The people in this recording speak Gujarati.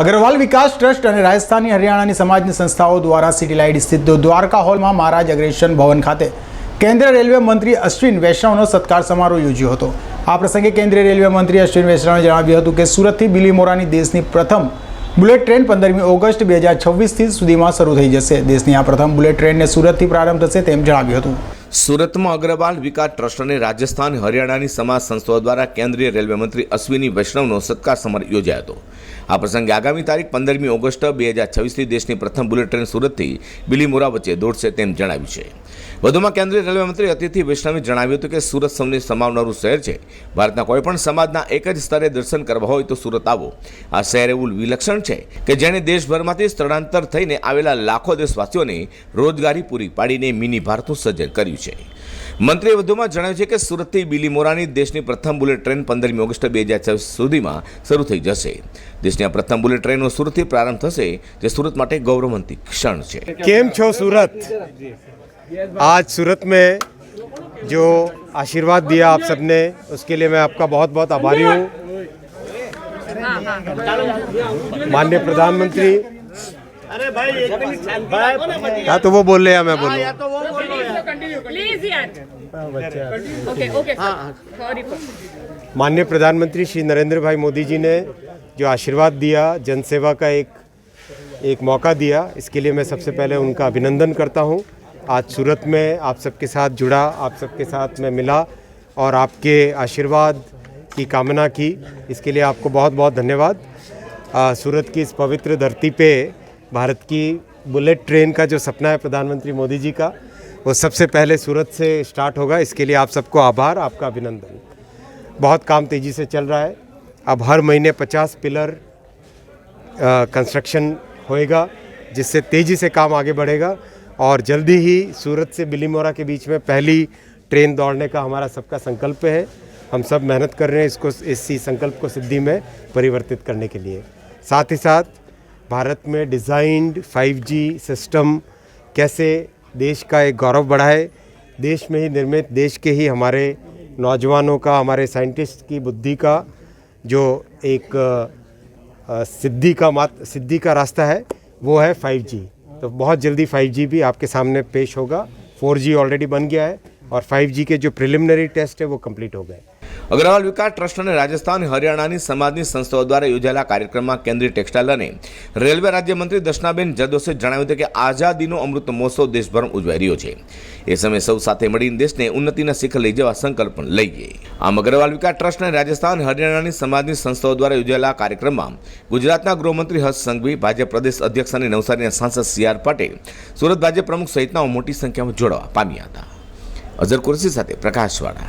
અગ્રવાલ વિકાસ ટ્રસ્ટ અને રાજસ્થાની હરિયાણાની સમાજની સંસ્થાઓ દ્વારા સિટી લાઇટ સ્થિત દ્વારકા હોલમાં મહારાજ અગ્રેશન ભવન ખાતે કેન્દ્રીય રેલવે મંત્રી અશ્વિન વૈષ્ણવનો સત્કાર સમારોહ યોજ્યો હતો. આ પ્રસંગે કેન્દ્રીય રેલવે મંત્રી અશ્વિન વૈષ્ણવે જણાવ્યું હતું કે સુરતથી બિલીમોરાની દેશની પ્રથમ બુલેટ ટ્રેન પંદરમી ઓગસ્ટ બે હજાર છવ્વીસથી સુધીમાં શરૂ થઈ જશે. દેશની આ પ્રથમ બુલેટ ટ્રેનને સુરતથી પ્રારંભ થશે તેમ જણાવ્યું હતું. સુરતમાં અગ્રવાલ વિકાસ ટ્રસ્ટ અને રાજસ્થાન હરિયાણાની સમાજ સંસ્થાઓ દ્વારા કેન્દ્રીય રેલવે મંત્રી અશ્વિની વૈષ્ણવનો સત્કાર સમારોહ યોજાયો હતો. આ પ્રસંગે આગામી તારીખ પંદરમી ઓગસ્ટ બે હજાર છવ્વીસથી દેશની પ્રથમ બુલેટ ટ્રેન સુરતથી બિલીમોરા વચ્ચે દોડશે તેમ જણાવ્યું છે. વધુમાં કેન્દ્રીય રેલવે મંત્રી અતિથિ વૈષ્ણવે જણાવ્યું હતું કે સુરત સૌને સમાવનારું શહેર છે. ભારતના કોઈપણ સમાજના એક જ સ્તરે દર્શન કરવા હોય તો સુરત આવો. આ શહેર એવું વિલક્ષણ છે કે જેણે દેશભરમાંથી સ્થળાંતર થઈને આવેલા લાખો દેશવાસીઓને રોજગારી પૂરી પાડીને મિની ભારતનું સર્જન કર્યું છે મંત્રીએ વધુમાં જણાવ્યું છે કે સુરતથી બિલીમોરાની દેશની પ્રથમ બુલેટ ટ્રેન પંદરમી ઓગસ્ટ બે હજાર છવ્વીસ સુધીમાં શરૂ થઈ જશે દેશની આ પ્રથમ બુલેટ ટ્રેનનો સુરતથી પ્રારંભ થશે જે સુરત માટે ગૌરવંતી ક્ષણ છે केम छो सूरत आज सूरत में जो आशीर्वाद दिया आप सबने उसके लिए मैं आपका बहुत बहुत आभारी हूँ माननीय प्रधानमंत्री हाँ तो वो बोल रहे हैं मैं बोलूँ प्लीज़ यार ओके ओके सॉरी माननीय प्रधानमंत्री श्री नरेंद्र भाई मोदी जी ने जो आशीर्वाद दिया जनसेवा का एक एक मौका दिया इसके लिए मैं सबसे पहले उनका अभिनंदन करता हूँ। आज सूरत में आप सबके साथ जुड़ा आप सबके साथ मैं मिला और आपके आशीर्वाद की कामना की। इसके लिए आपको बहुत बहुत धन्यवाद। आ, सूरत की इस पवित्र धरती पे भारत की बुलेट ट्रेन का जो सपना है प्रधानमंत्री मोदी जी का वो सबसे पहले सूरत से स्टार्ट होगा। इसके लिए आप सबको आभार, आपका अभिनंदन। बहुत काम तेज़ी से चल रहा है। अब हर महीने 50 पिलर कंस्ट्रक्शन होएगा, जिससे तेज़ी से काम आगे बढ़ेगा। और जल्दी ही सूरत से बिलीमोरा के बीच में पहली ट्रेन दौड़ने का हमारा सबका संकल्प है। हम सब मेहनत कर रहे हैं इसको, इसी संकल्प को सिद्धि में परिवर्तित करने के लिए। साथ ही साथ, भारत में डिज़ाइंड 5G सिस्टम कैसे देश का एक गौरव बढ़ाए देश में ही निर्मित, देश के ही हमारे नौजवानों का, हमारे साइंटिस्ट की बुद्धि का, जो एक सिद्धि का मात, सिद्धि का रास्ता है, वो है 5G तो बहुत जल्दी 5G भी आपके सामने पेश होगा। 4G ऑलरेडी बन गया है और 5G के जो प्रिलिमिनरी टेस्ट है, वो कंप्लीट हो गए। અગ્રવાલ વિકાસ ટ્રસ્ટ અને રાજસ્થાન હરિયાણાની સમાજની સંસ્થાઓ દ્વારા યોજાયેલા કાર્યક્રમમાં કેન્દ્રીય ટેક્સટાઇલ અને રેલવે રાજ્યમંત્રી દર્શનાબેન જરદોસે જણાવ્યું હતું કે આઝાદીનો અમૃત મહોત્સવ દેશભરમાં ઉજવાઈ રહ્યો છે. એ સમયે સૌ સાથે મળીને દેશને ઉન્નતિના શિખર લઈ જવા સંકલ્પ લઈએ. આમ અગ્રવાલ વિકાસ ટ્રસ્ટ અને રાજસ્થાન હરિયાણાની સમાજની સંસ્થાઓ દ્વારા યોજાયેલા કાર્યક્રમમાં ગુજરાતના ગૃહમંત્રી હર્ષ સંઘવી, ભાજપ પ્રદેશ અધ્યક્ષ અને નવસારીના સાંસદ સી આર પાટીલ, સુરત ભાજપ પ્રમુખ સહિતનાઓ મોટી સંખ્યામાં જોડાવા પામ્યા હતા. અઝર કુરશી સાથે પ્રકાશવાળા